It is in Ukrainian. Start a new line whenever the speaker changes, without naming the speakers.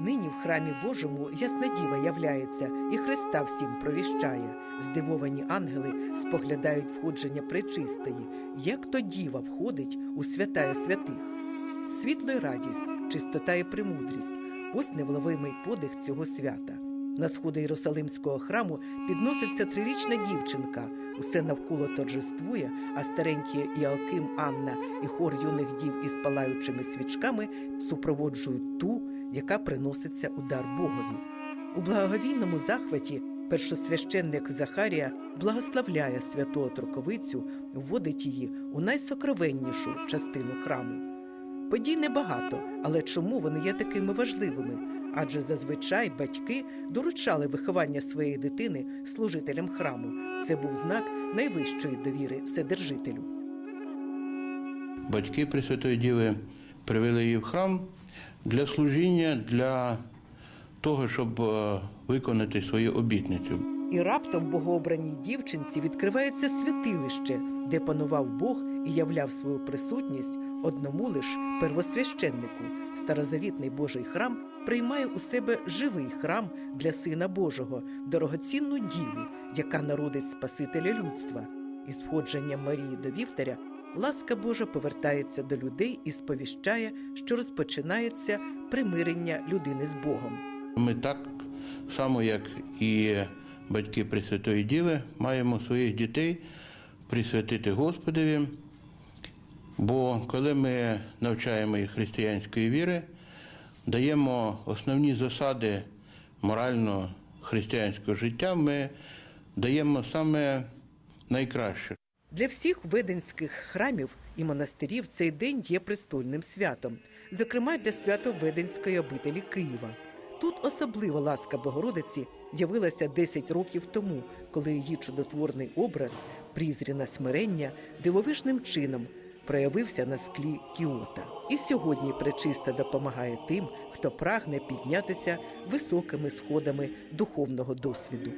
Нині в храмі Божому ясна діва являється і Христа всім провіщає. Здивовані ангели споглядають входження пречистої, як то діва входить у святая святих. Світло й радість, чистота і премудрість ось невловимий подих цього свята. На сходи Єрусалимського храму підноситься трирічна дівчинка. Усе навколо торжествує, а старенькі Іоаким, Анна і хор юних дів із палаючими свічками супроводжують ту, яка приноситься у дар Богові. У благоговійному захваті першосвященник Захарія благословляє святу отроковицю, вводить її у найсокровеннішу частину храму. Подій небагато, але чому вони є такими важливими? Адже зазвичай батьки доручали виховання своєї дитини служителям храму. Це був знак найвищої довіри Вседержителю.
Батьки Пресвятої Діви привели її в храм для служіння, для того, щоб е, виконати свою обітницю.
І раптом богообраній дівчинці відкривається святилище, де панував Бог і являв свою присутність одному лиш первосвященнику. Старозавітний Божий храм приймає у себе живий храм для Сина Божого, дорогоцінну діву, яка народить Спасителя людства. Із входженням Марії до Вівтаря ласка Божа повертається до людей і сповіщає, що розпочинається примирення людини з Богом.
Ми так само, як і батьки Пресвятої Діви, маємо своїх дітей присвятити Господові. Бо коли ми навчаємо їх християнської віри, даємо основні засади морально-християнського життя, ми даємо саме найкраще.
Для всіх веденських храмів і монастирів цей день є престольним святом, зокрема для свято-веденської обителі Києва. Тут особлива ласка Богородиці явилася 10 років тому, коли її чудотворний образ, прізрі смирення, дивовижним чином проявився на склі Кіота. І сьогодні пречиста допомагає тим, хто прагне піднятися високими сходами духовного досвіду.